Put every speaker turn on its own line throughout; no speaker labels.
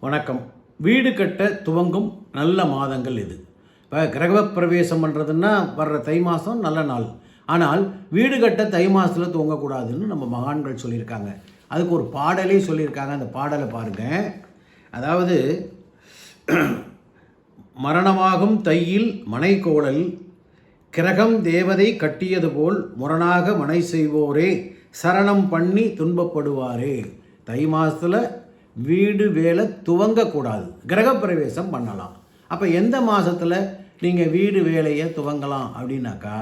வணக்கம். வீடு கட்ட துவங்கும் நல்ல மாதங்கள் இது. இப்போ கிரகப்பிரவேசம் பண்ணுறதுன்னா வர்ற தை மாதம் நல்ல நாள். ஆனால் வீடு கட்ட தை மாதத்தில் துவங்கக்கூடாதுன்னு நம்ம மகான்கள் சொல்லியிருக்காங்க. அதுக்கு ஒரு பாடலே சொல்லியிருக்காங்க. அந்த பாடலை பாருங்கள் அதாவது மரணமாகும் தையில் மனைக்கோடல் கிரகம் தேவதை கட்டியது போல் முரணாக மனை செய்வோரே சரணம் பண்ணி துன்பப்படுவாரே. தை மாதத்தில் வீடு வேலை துவங்கக்கூடாது. கிரகப்பிரவேசம் பண்ணலாம். அப்போ எந்த மாதத்தில் நீங்கள் வீடு வேலையை துவங்கலாம் அப்படின்னாக்கா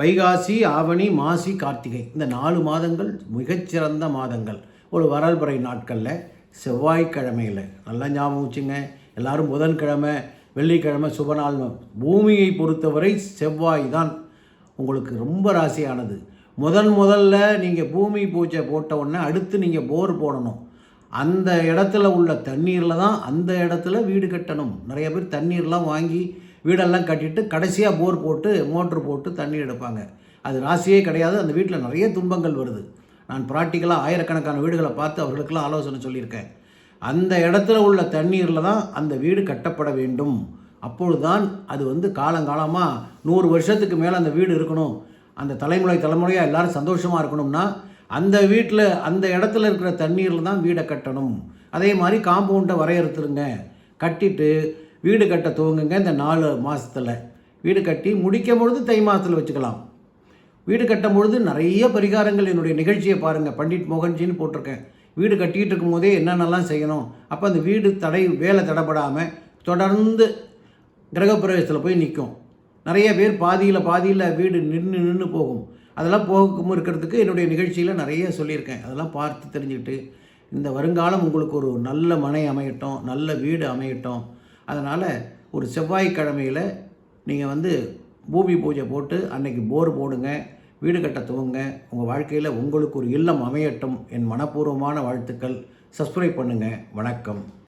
வைகாசி ஆவணி மாசி கார்த்திகை இந்த நாலு மாதங்கள் மிகச்சிறந்த மாதங்கள். ஒரு வரல்பறை நாட்களில் செவ்வாய்க்கிழமையில். நல்லா ஞாபகம் வச்சுங்க. எல்லாரும் புதன்கிழமை வெள்ளிக்கிழமை சுபநாள். பூமியை பொறுத்தவரை செவ்வாய் தான் உங்களுக்கு ரொம்ப ராசியானது. முதன் முதல்ல நீங்கள் பூமி பூஜை போட்ட உடனே அடுத்து நீங்கள் போர் போடணும். அந்த இடத்துல உள்ள தண்ணீரில் தான் அந்த இடத்துல வீடு கட்டணும். நிறைய பேர் தண்ணீர்லாம் வாங்கி வீடெல்லாம் கட்டிட்டு கடைசியாக போர் போட்டு மோட்ரு போட்டு தண்ணீர் எடுப்பாங்க. அது ராசியே கிடையாது. அந்த வீட்டில் நிறைய துன்பங்கள் வருது. நான் ப்ராக்டிக்கலாக ஆயிரக்கணக்கான வீடுகளை பார்த்து அவர்களுக்கெல்லாம் ஆலோசனை சொல்லியிருக்கேன். அந்த இடத்துல உள்ள தண்ணீரில் தான் அந்த வீடு கட்டப்பட வேண்டும். அப்பொழுதுதான் அது வந்து காலங்காலமாக நூறு வருஷத்துக்கு மேலே அந்த வீடு இருக்கணும். அந்த தலைமுறை தலைமுறையாக எல்லோரும் சந்தோஷமாக இருக்கணும்னா அந்த வீட்டில் அந்த இடத்துல இருக்கிற தண்ணீரில் தான் வீடை கட்டணும். அதே மாதிரி காம்பவுண்டை வரையறுத்துருங்க. கட்டிட்டு வீடு கட்ட துவங்குங்க இந்த நாலு மாதத்தில் வீடு கட்டி முடிக்கும் பொழுது தை மாதத்தில் வச்சுக்கலாம். வீடு கட்டும் பொழுது நிறைய பரிகாரங்கள் என்னுடைய நிகழ்ச்சியை பாருங்கள் பண்டிட் மோகன்ஜின்னு போட்டிருக்கேன். வீடு கட்டிகிட்டு இருக்கும்போதே என்னென்னலாம் செய்யணும். அப்போ அந்த வீடு தடை வேலை தடைப்படாமல் தொடர்ந்து கிரகப்பிரவேசத்தில் போய் நிற்கும் நிறைய பேர் பாதியில் பாதியில் வீடு நின்று நின்று போகும். அதெல்லாம் போகும் இருக்கிறதுக்கு என்னுடைய நிகழ்ச்சியில் நிறைய சொல்லியிருக்கேன். அதெல்லாம் பார்த்து தெரிஞ்சுக்கிட்டு இந்த வருங்காலம் உங்களுக்கு ஒரு நல்ல மனை அமையட்டும் நல்ல வீடு அமையட்டும். அதனால் ஒரு செவ்வாய்க்கிழமையில் நீங்கள் வந்து பூமி பூஜை போட்டு அன்னைக்கு போர் போடுங்க வீடு கட்ட துவங்க உங்கள் வாழ்க்கையில் உங்களுக்கு ஒரு இல்லம் அமையட்டும். என் மனப்பூர்வமான வாழ்த்துக்கள். சப்ஸ்கிரைப் பண்ணுங்கள் வணக்கம்.